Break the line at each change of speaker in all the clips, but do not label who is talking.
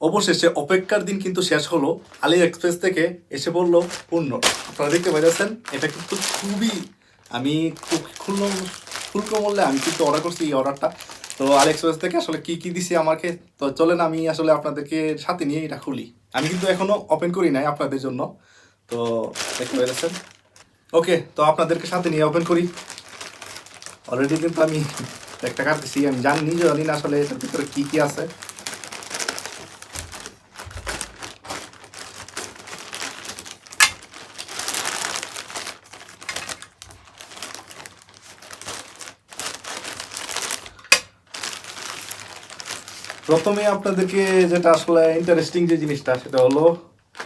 অবশেষে অপেক্ষার দিন কিন্তু শেষ হলো। আলি এক্সপ্রেস থেকে এসে বলল, পূর্ণ। আপনারা দেখতে পাইতেছেন এটা কিন্তু খুবই, আমি খুব খুল্ল শুল্ক মূল্যে আমি কিন্তু অর্ডার করছি এই অর্ডারটা তো আলি এক্সপ্রেস থেকে আসলে কি কি দিছে আমাকে? তো চলেন, আমি আসলে আপনাদেরকে সাথে নিয়ে এটা খুলি। আমি কিন্তু এখনও ওপেন করি নাই আপনাদের জন্য। তো দেখতে পেরেছেন? ওকে, তো আপনাদেরকে সাথে নিয়ে ওপেন করি। অলরেডি কিন্তু আমি একটা কাটতেছি আমি জানি জানি না আসলে এটার ভিতরে কী কী আছে। প্রথমে আপনাদেরকে যেটা আসলে ইন্টারেস্টিং যে জিনিসটা, সেটা হলো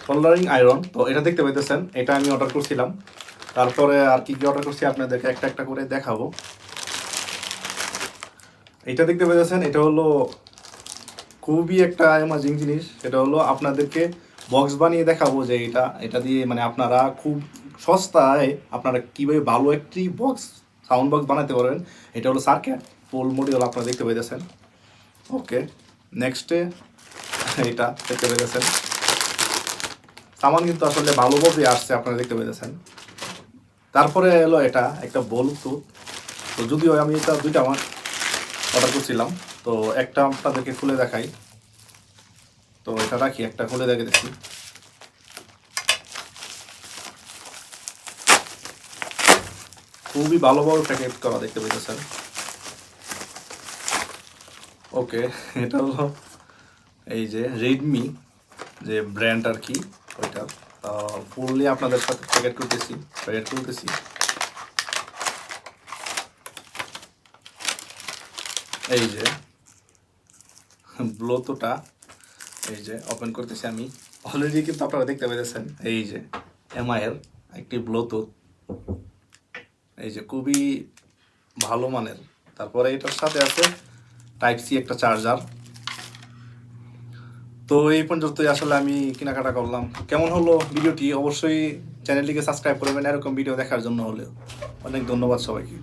সোল্ডারিং আয়রন তো এটা দেখতে পাইতেছেন, এটা আমি অর্ডার করছিলাম। তারপরে আর কি কি অর্ডার করছি আপনাদেরকে একটা একটা করে দেখাবো। এটা দেখতে পাইতেছেন, এটা হলো খুবই একটা অ্যামাজিং জিনিস। সেটা হলো আপনাদেরকে বক্স বানিয়ে দেখাবো যে এটা এটা দিয়ে মানে আপনারা খুব সস্তায় আপনারা কীভাবে ভালো একটি বক্স সাউন্ড বক্স বানাতে পারবেন। এটা হলো সার্কেট পোল মডিউল আপনারা দেখতে পাইতেছেন। ওকে নেক্সটে এটা দেখতে পেয়েছেন। সামান কিন্তু আসলে ভালোভাবে আসছে, আপনারা দেখতে পেয়েছেন। তারপরে এলো এটা, একটা ব্লুটুথ তো যদিও আমি এটা দুইটা আমার অর্ডার করছিলাম, তো একটা আপনাদেরকে খুলে দেখাই। তো এটা রাখি, একটা খুলে দেখে দেখি খুবই ভালোভাবে প্যাকেট করা দেখতে পেয়েছেন। ওকে, এটা হলো এই যে রেডমি যে ব্র্যান্ড আর কি, ওইটা। ফুললি আপনাদের সাথে প্যাকেট করতেছি প্যাকেট করতেছি এই যে ব্লোতোটা এই যে ওপেন করতেছি আমি। অলরেডি কিন্তু আপনারা দেখতে পেয়েছেন এই যে এমআইয়ের একটি ব্লুটুথ এই যে খুবই ভালো মানের। তারপরে এটার সাথে আছে টাইপ সি একটা চার্জার তো এই পর্যন্তই আসলে আমি কেনাকাটা করলাম। কেমন হলো ভিডিওটি? অবশ্যই চ্যানেলটিকে সাবস্ক্রাইব করবেন। এরকম ভিডিও দেখার জন্য হলেও অনেক ধন্যবাদ সবাইকে।